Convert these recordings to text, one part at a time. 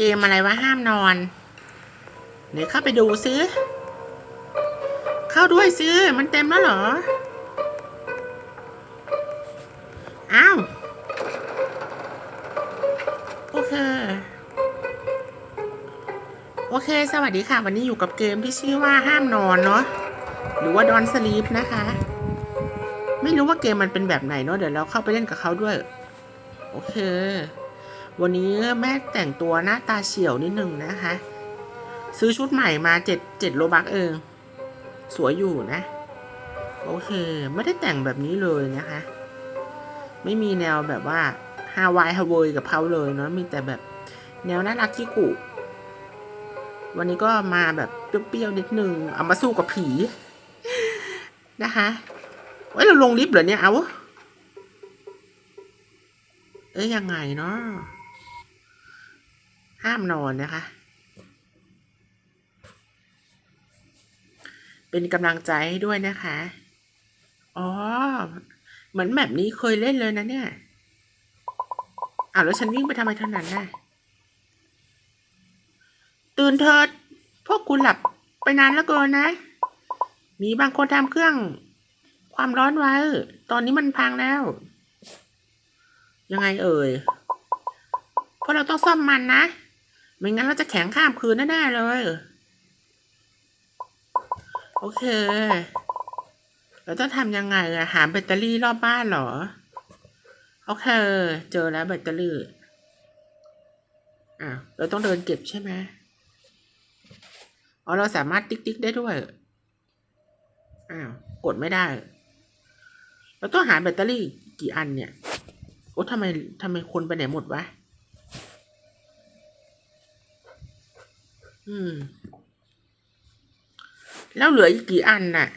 เกมอะไรวะห้ามนอนเดี๋ยวเข้าไปดูซิเข้าด้วยซิมันเต็มแล้วเหรอ อ้าว โอเค โอเค สวัสดีค่ะ วันนี้อยู่กับเกมที่ชื่อว่าห้ามนอนเนาะหรือว่าดอนสลีปนะคะ ไม่รู้ว่าเกมมันเป็นแบบไหนเนาะเดี๋ยวเราเข้าไปเล่นกับเขาด้วย โอเค วันนี้แม่แต่งตัวหน้าตาเฉียวนิดนึงนะคะ ซื้อชุดใหม่มาเจ็ดเจ็ดโลบักเอง สวยอยู่นะ โอเค ไม่ได้แต่งแบบนี้เลยนะคะ ไม่มีแนวแบบว่าฮาวายฮาวเวยกับเขาเลยเนาะมีแต่แบบแนวน่ารักที่กุวันนี้ก็มาแบบเปรี้ยวๆนิดนึง เอามาสู้กับผี นะคะเอ้ยเราลงลิฟต์เหรอเนี่ยเอาเอ้ยยังไงเนาะ ห้ามนอนนะคะ เป็นกำลังใจให้ด้วยนะคะ อ๋อ เหมือนแบบนี้เคยเล่นเลยนะเนี่ยอ้าวแล้วฉันวิ่งไปทำไมเท่านั้นน่ะ ตื่นเถิด พวกคุณหลับไปนานแล้วเกินนะ มีบางคนทำเครื่องความร้อนไว้ ตอนนี้มันพังแล้ว ยังไงเอ่ย เพราะเราต้องซ่อมมันนะ ไม่งั้นเราจะแข็งข้ามคืนแน่ๆเลย โอเค เราต้องทำยังไงอะหาแบตเตอรี่รอบบ้านเหรอ โอเค เจอแล้วแบตเตอรี่อะเราต้องเดินเก็บใช่ไหมอ๋อเราสามารถติ๊กติ๊กได้ด้วย อ้าว กดไม่ได้ เราต้องหาแบตเตอรี่กี่อันเนี่ย โอ้ทำไมทำไมคนไปไหนหมดวะ อืม แล้วเหลืออีกกี่อันน่ะ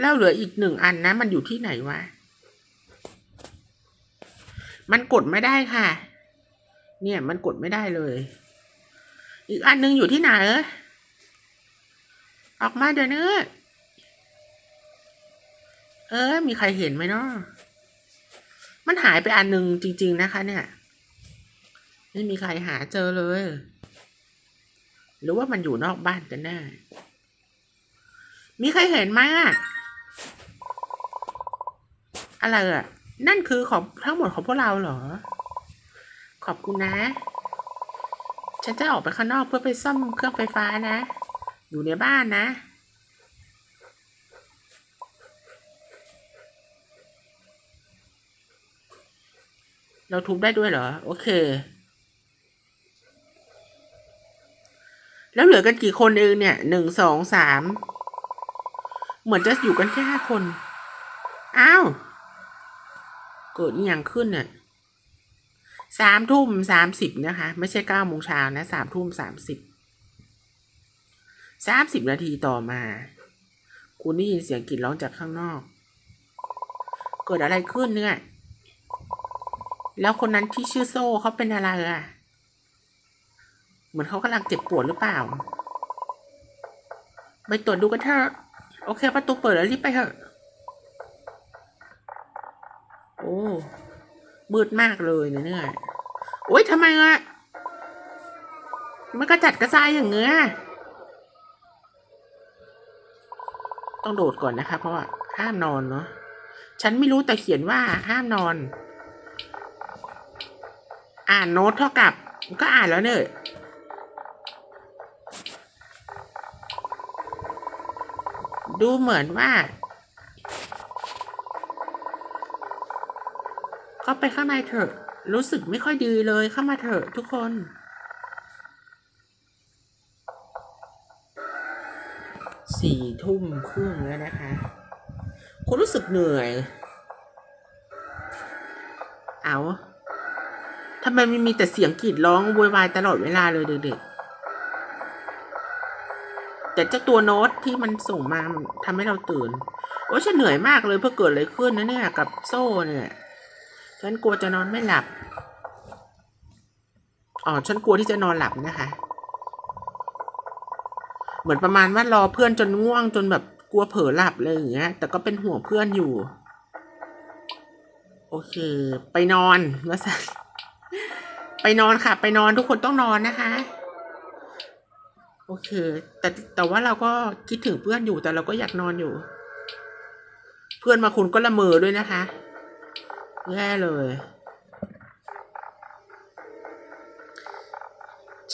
แล้วเหลืออีกหนึ่งอันนะ มันอยู่ที่ไหนวะ มันกดไม่ได้ค่ะ เนี่ยมันกดไม่ได้เลย อีกอันหนึงอยู่ที่ไหนเอ้ยออกมาเดี๋ยวนี้เออ มีใครเห็นไหมเนาะมันหายไปอันหนึ่งจริง ๆ นะคะ เนี่ย ไม่มีใครหาเจอเลย หรือว่ามันอยู่นอกบ้านกันแน่ มีใครเห็นไหมอะอะไรอะนั่นคือของทั้งหมดของพวกเราเหรอ ขอบคุณนะ ฉันจะออกไปข้างนอกเพื่อไปซ่อมเครื่องไฟฟ้านะ อยู่ในบ้านนะ เราทุบได้ด้วยเหรอ โอเค แล้วเหลือกันกี่คนเองเนี่ยหนึ่งสองสามเหมือนจะอยู่กันแค่ห้าคน อ้าว เกิดอย่างขึ้นเนี่ยสามทุ่มสามสิบนะคะ ไม่ใช่เก้าโมงเช้านะสามทุ่มสามสิบสามสิบนาทีต่อมา คุณได้ยินเสียงกรีดร้องจากข้างนอก เกิดอะไรขึ้นเนี่ย แล้วคนนั้นที่ชื่อโซ่เขาเป็นอะไรอะ เหมือนเขากำลังเจ็บปวดหรือเปล่า ไปตรวจดูกันเถอะ โอเค ประตูเปิดแล้วรีบไปเถอะ โอ้มืดมากเลยเนี่ยโอ๊ยทำไมอะมันกระจัดกระจายอย่างเงี้ย ต้องโดดก่อนนะคะ เพราะว่าห้ามนอนเนาะ ฉันไม่รู้แต่เขียนว่าห้ามนอน อ่านโน้ตเท่ากับ ก็อ่านแล้วเนอะ ดูเหมือนว่า เข้าไปข้างในเถอะ รู้สึกไม่ค่อยดีเลยเข้ามาเถอะทุกคน สี่ทุ่มครึ่งแล้วนะคะ คุณรู้สึกเหนื่อย เอาทำไมมันมีแต่เสียงกรีดร้องโวยวายตลอดเวลาเลยเด็ก แต่เจ้าตัวโน้ตที่มันส่งมามันทำให้เราตื่น โอ้ฉันเหนื่อยมากเลยเพื่อเกิดอะไรขึ้นนะเนี่ย กับโซ่เนี่ย ฉันกลัวจะนอนไม่หลับ อ๋อ ฉันกลัวที่จะนอนหลับนะคะ เหมือนประมาณว่ารอเพื่อนจนง่วงจนแบบกลัวเผลอหลับเลยอย่างเงี้ย แต่ก็เป็นห่วงเพื่อนอยู่ โอเค ไปนอนวาสันไปนอนค่ะ ไปนอนทุกคนต้องนอนนะคะ โอเค แต่แต่ว่าเราก็คิดถึงเพื่อนอยู่แต่เราก็อยากนอนอยู่ เพื่อนมาคุณก็ละเมอด้วยนะคะ แย่เลย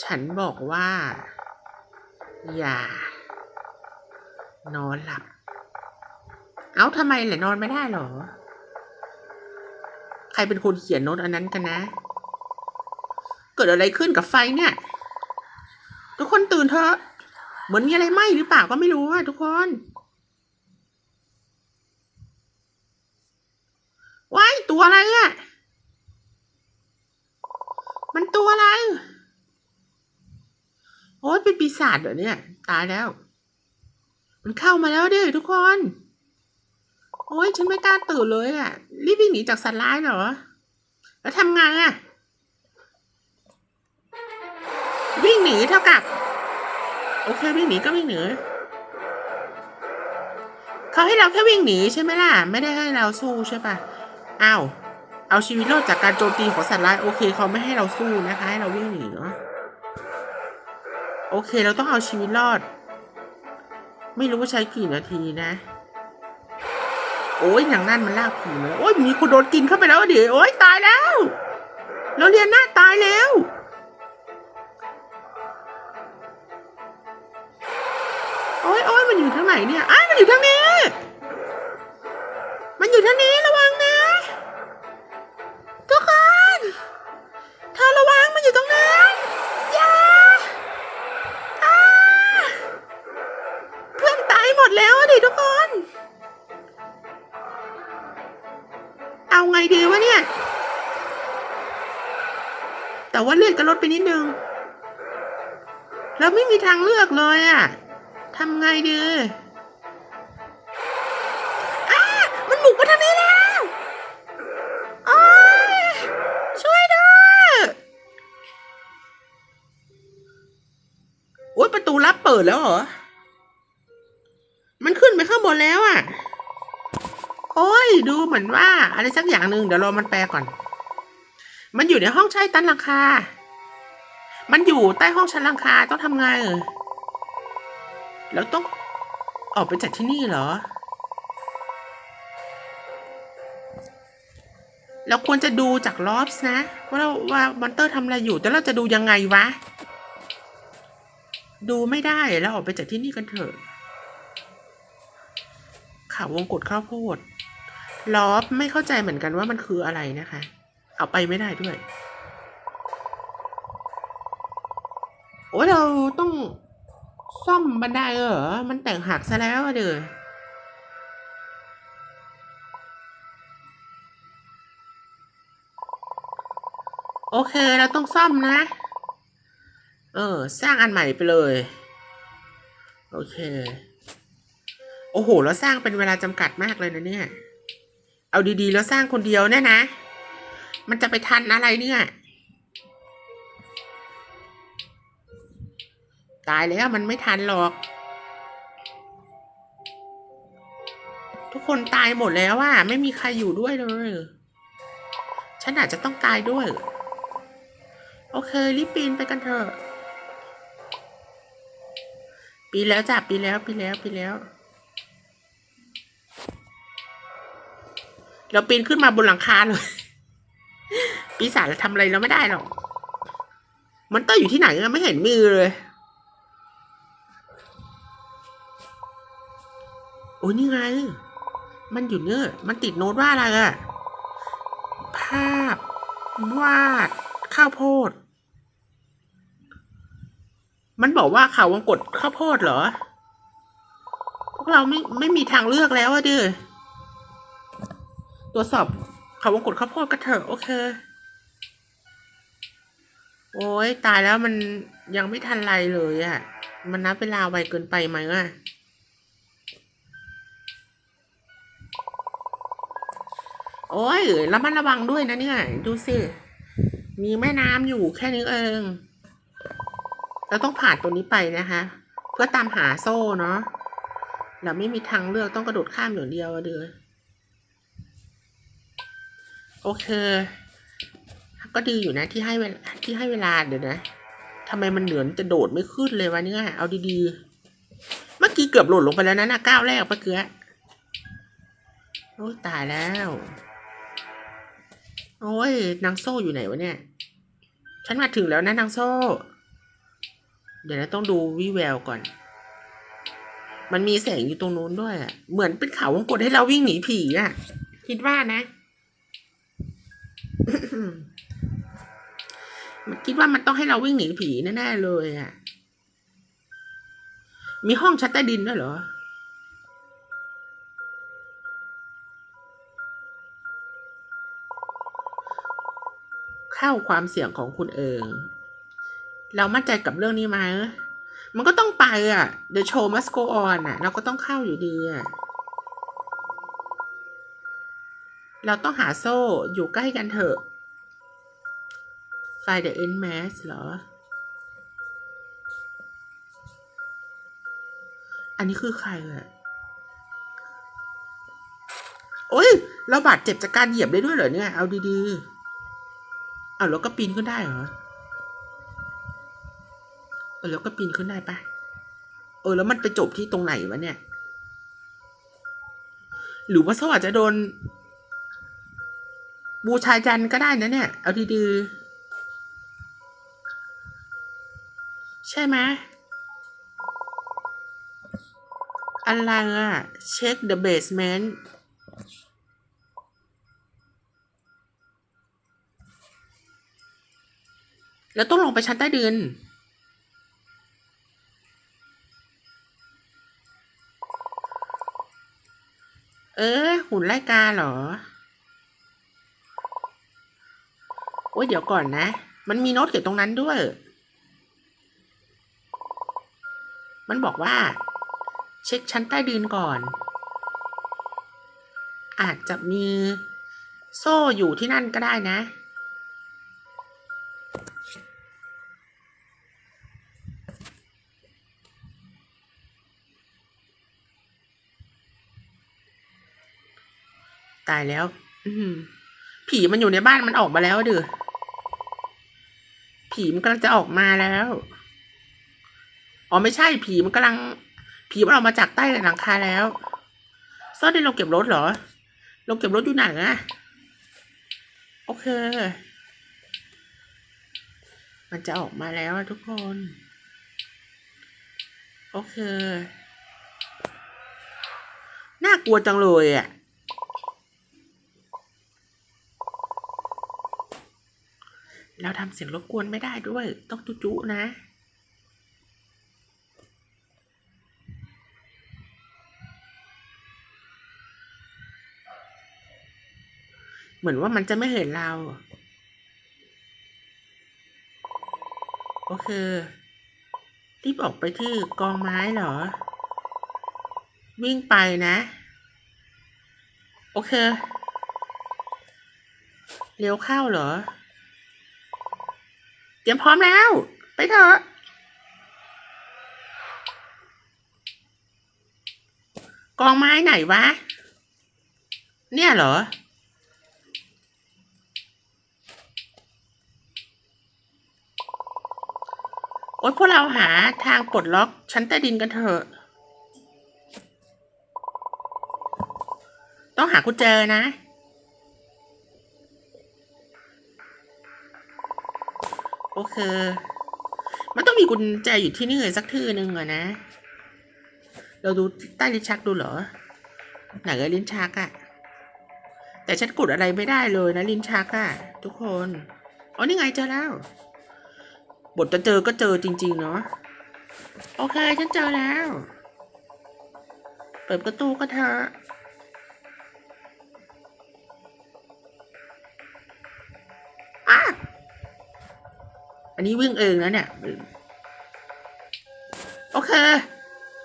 ฉันบอกว่า อย่า นอนหลับ เอ้าทำไมเหละนอนไม่ได้หรอ ใครเป็นคนเขียนโน้ตอันนั้นกันนะ เกิดอะไรขึ้นกับไฟเนี่ย ทุกคนตื่นเถอะ เหมือนมีอะไรไหมหรือเปล่าก็ไม่รู้อะทุกคนว้ายตัวอะไรอะมันตัวอะไร โอ้ยเป็นปีศาจเหรอเนี่ย ตายแล้ว มันเข้ามาแล้วดิทุกคน โอ้ยฉันไม่กล้าตื่นเลยอะรีบวิ่งหนีจากสัตว์ร้ายเหรอ แล้วทำไงอะ วิ่งหนีเท่ากับ โอเควิ่งหนีก็วิ่งหนีเขาให้เราแค่วิ่งหนีใช่ไหมล่ะ ไม่ได้ให้เราสู้ใช่ปะอ้าวเอาชีวิตรอดจากการโจมตีของสัตว์ร้ายโอเคเขาไม่ให้เราสู้นะคะ ให้เราวิ่งหนีเนาะโอเคเราต้องเอาชีวิตรอด ไม่รู้ว่าใช้กี่นาทีนะ โอ้ยอย่างนั้นมันลากผีมาแล้วโอ้ยมีคนโดนกินเข้าไปแล้วเดี๋ยวโอ้ยตายแล้ว เราเรียนหน้าตายแล้ว นอยู่ทางไหนเนี่ยอ้ามันอยู่ทางนี้ มันอยู่ทางนี้ระวังนะทุกคนเธอระวังมันอยู่ตรงนั้นอย่าอ้าเพื่อนตายหมดแล้วดิทุกคน เอาไงดีวะเนี่ย แต่ว่าเลือดก็ลดไปนิดนึงแล้วไม่มีทางเลือกเลยอะทำไงดี เปิดแล้วเหรอ มันขึ้นไปข้างบนแล้วอะโอ้ย ดูเหมือนว่า อะไรสักอย่างหนึ่งเดี๋ยวรอมันแปลก่อน มันอยู่ในห้องใช้ตันหลังคา มันอยู่ใต้ห้องชั้นหลังคาต้องทำไงเออแล้วต้องออกไปจากที่นี่เหรอ เราควรจะดูจากลอฟส์นะ ว่าเราว่ามอนเตอร์ทำอะไรอยู่ แต่เราจะดูยังไงวะ ดูไม่ได้แล้วออกไปจากที่นี่กันเถอะข่าววงกดข้าวโพดลอฟไม่เข้าใจเหมือนกันว่ามันคืออะไรนะคะ เอาไปไม่ได้ด้วย โอ้ยเราต้องซ่อมบันไดเหรอ มันแต่งหักซะแล้วเด้อโอเค เราต้องซ่อมนะ เออ สร้างอันใหม่ไปเลย โอเค โอ้โห แล้วสร้างเป็นเวลาจำกัดมากเลยนะเนี่ย เอาดีๆ แล้วสร้างคนเดียวเนี่ยนะ มันจะไปทันอะไรเนี่ย ตายแล้วมันไม่ทันหรอก ทุกคนตายหมดแล้วอะไม่มีใครอยู่ด้วยเลย ฉันอาจจะต้องตายด้วย โอเค รีบปีนไปกันเถอะ ปีแล้วจ้ะปีแล้วปีแล้วปีแล้ว เราปีนขึ้นมาบนหลังคาเลยปีศาจเราทำอะไรเราไม่ได้หรอกมันเตอร์อยู่ที่ไหนอะไม่เห็นมือเลยโอ้ยนี่ไง มันอยู่เนอะมันติดโน้ตว่าอะไรอะภาพวาดข้าวโพด มันบอกว่าเขาวงกดข้าวโพดเหรอ พวกเราไม่ไม่มีทางเลือกแล้วอะดิตรวจสอบเขาวงกดข้าวโพดกันเถอะโอเค โอ้ยตายแล้วมันยังไม่ทันไรเลยอะมันนับเวลาไวเกินไปไหมอะโอ้ยระมัดระวังด้วยนะเนี่ย ดูสิ มีแม่น้ำอยู่แค่นี้เอง เราต้องผ่านตัวนี้ไปนะคะ เพื่อตามหาโซ่เนาะเราไม่มีทางเลือกต้องกระโดดข้ามอย่างเดียวเดือโอเค ก็ดีอยู่นะที่ให้เวลาที่ให้เวลาเดี๋ยวนะทำไมมันเหนือนจะโดดไม่ขึ้นเลยวะเนี่ยเอาดีๆ เมื่อกี้เกือบหล่นลงไปแล้วนะนะก้าวแรกเมื่อกี้โอ้ยตายแล้ว โอ้ยนางโซ่อยู่ไหนวะเนี่ย ฉันมาถึงแล้วนะนางโซ่ เดี๋ยวนะต้องดูวิแววก่อน มันมีแสงอยู่ตรงนู้นด้วยอะเหมือนเป็นเขาวงกดให้เราวิ่งหนีผีอะ คิดว่านะ มันคิดว่ามันต้องให้เราวิ่งหนีผีแน่ๆเลยอะ มีห้องชั้นใต้ดินด้วยเหรอข้าความเสี่ยงของคุณเอง เรามั่นใจกับเรื่องนี้ไหมมันก็ต้องไปอะ The show must go on อะ เราก็ต้องเข้าอยู่ดีอะ เราต้องหาโซ่อยู่ใกล้กันเถอะ Find the end mass เหรอ อันนี้คือใครอะ โอ้ย เราบาดเจ็บจากการเหยียบได้ด้วยเหรอเนี่ย เอาดีๆ เอาแล้วก็ปีนขึ้นได้เหรอ ออแล้วก็ปีนขึ้นได้ปะเออ แล้วมันไปจบที่ตรงไหนวะเนี่ย หรือว่าเขาอาจจะโดน บูชายันก็ได้นะเนี่ย เอาดีๆ ใช่ไหมอะไรอะเช็ค the basement แล้วต้องลงไปชั้นใต้ดิน เออ หุ่นไล่กาเหรอ โอ้ยเดี๋ยวก่อนนะ มันมีโน้ตเขียนตรงนั้นด้วย มันบอกว่า เช็คชั้นใต้ดินก่อน อาจจะมีโซ่อยู่ที่นั่นก็ได้นะายแล้ว อืมผีมันอยู่ในบ้านมันออกมาแล้วเดือผีมันกำลังจะออกมาแล้ว อ๋อไม่ใช่ผีมันกำลัง ผีมันออกมาจากใต้หลังคาแล้ว ซ่อนในโรงเก็บรถเหรอโรงเก็บรถอยู่ไหนอะโอเค มันจะออกมาแล้วอะทุกคน โอเค น่ากลัวจังเลยอะ เราทำเสียงรบกวนไม่ได้ด้วย ต้องจุจุนะ เหมือนว่ามันจะไม่เห็นเราโอเครีบออกไปที่กองไม้เหรอ วิ่งไปนะ โอเค เร็วเข้าเหรอ เตรียมพร้อมแล้ว ไปเถอะ กองไม้ไหนวะ เนี่ยเหรอ โอ๊ยพวกเราหาทางปลดล็อกชั้นใต้ดินกันเถอะ ต้องหากุญแจนะ โอเค มันต้องมีกุญแจอยู่ที่นี่เลยสักที่หนึ่งอะนะ เราดูใต้ลิ้นชักดูเหรอ ไหนก็ลิ้นชักอะแต่ฉันกดอะไรไม่ได้เลยนะลิ้นชักอะทุกคนอ๋อนี่ไงเจอแล้ว บทจะเจอก็เจอจริง ๆ เนาะโอเค ฉันเจอแล้ว เปิดประตูก็เถอะ อันนี้วิ่งเองนะเนี่ย โอเค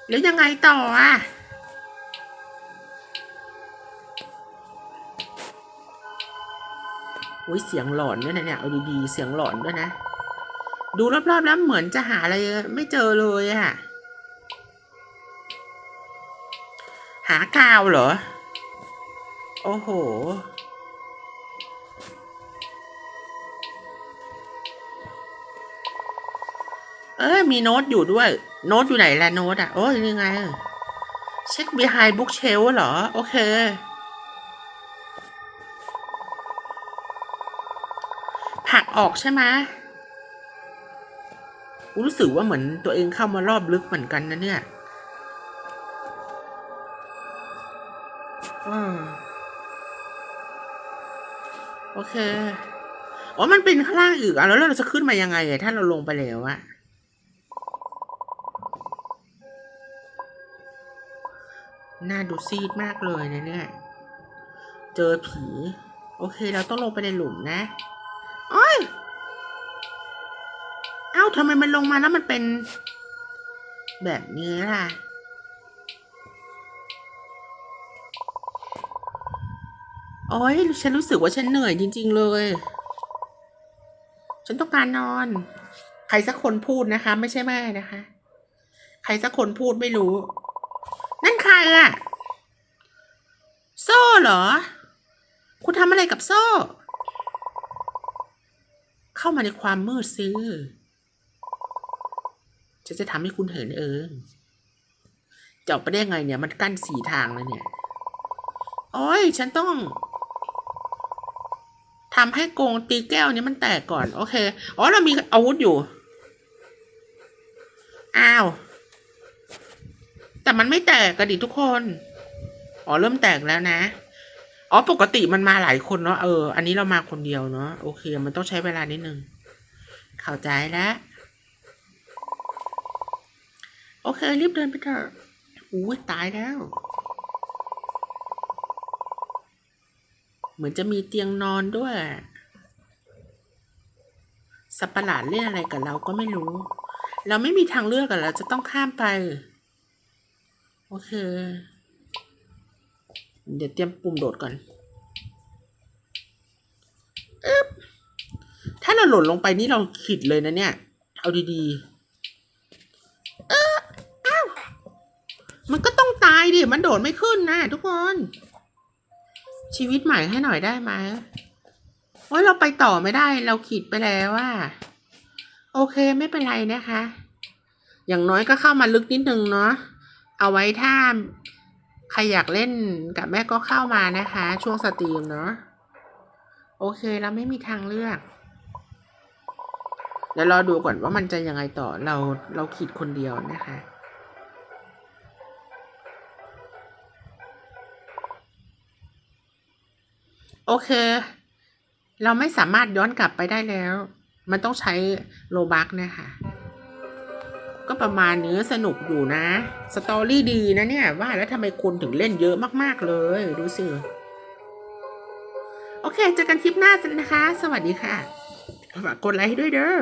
แล้วยังไงต่ออะโอ้ยเสียงหลอนด้วยนะเนี่ย เอาดีๆ เสียงหลอนด้วยนะ ดูรอบๆแล้วเหมือนจะหาอะไรไม่เจอเลยอะหากาวเหรอ โอ้โห เอ้ยมีโน้ตอยู่ด้วย โน้ตอยู่ไหนล่ะโน้ตอะ โอ้ยนี่ไง เช็ค behind book shelf เหรอ โอเคผลักออกใช่ไหมรู้สึกว่าเหมือนตัวเองเข้ามารอบลึกเหมือนกันนะเนี่ยอืมโอเค อ๋อ มันเป็นข้างล่างอีกอะแล้วเราจะขึ้นมายังไงถ้าเราลงไปแล้วอะ หน้าดูซีดมากเลยนะเนี่ย เจอผี โอเค เราต้องลงไปในหลุมนะโอ้ยเอ้าทำไมมันลงมาแล้วมันเป็น แบบนี้ล่ะ โอ้ยฉันรู้สึกว่าฉันเหนื่อยจริง ๆ เลย ฉันต้องการนอน ใครสักคนพูดนะคะ ไม่ใช่แม่นะคะ ใครสักคนพูดไม่รู้ นั่นใครอะโซ่เหรอ คุณทำอะไรกับโซ่ เข้ามาในความมืดซิฉันจะทำให้คุณเห็นเองจะออกไปได้ไงเนี่ย มันกั้นสีทางเลยเนี่ย โอ้ย ฉันต้องทำให้กงตีแก้วนี้มันแตกก่อน โอเค อ๋อ เรามีอาวุธอยู่ อ้าว แต่มันไม่แตกกระดิทุกคน อ๋อเริ่มแตกแล้วนะ อ๋อปกติมันมาหลายคนเนาะเออ อันนี้เรามาคนเดียวเนาะโอเค มันต้องใช้เวลานิดนึง เข้าใจแล้วโอเค รีบเดินไปเถอะอุ้ตายแล้ว เหมือนจะมีเตียงนอนด้วย สัตว์ประหลาดเล่นอะไรกับเราก็ไม่รู้ เราไม่มีทางเลือกกันเราจะต้องข้ามไป โอเค เดี๋ยวเตรียมปุ่มโดดก่อนอึ๊บถ้าเราหล่นลงไปนี่เราขิดเลยนะเนี่ย เอาดีๆ เอออ้าว มันก็ต้องตายดิ มันโดดไม่ขึ้นนะทุกคน ชีวิตใหม่ให้หน่อยได้ไหมโอ้ยเราไปต่อไม่ได้ เราขีดไปแล้วว่า โอเคไม่เป็นไรนะคะ อย่างน้อยก็เข้ามาลึกนิดนึงเนาะ เอาไว้ถ้าใครอยากเล่นกับแม่ก็เข้ามานะคะ ช่วงสตรีมเนาะโอเคเราไม่มีทางเลือก เดี๋ยวรอดูก่อนว่ามันจะยังไงต่อเราเราขีดคนเดียวนะคะโอเค เราไม่สามารถย้อนกลับไปได้แล้ว มันต้องใช้โลบักนะคะ ก็ประมาณนี้สนุกอยู่นะ สตอรี่ดีนะเนี่ย ว่าแล้วทำไมคนถึงเล่นเยอะมากๆเลย ดูสิ โอเคเจอกันคลิปหน้านะคะ สวัสดีค่ะฝากกดไลค์ให้ด้วยเด้อ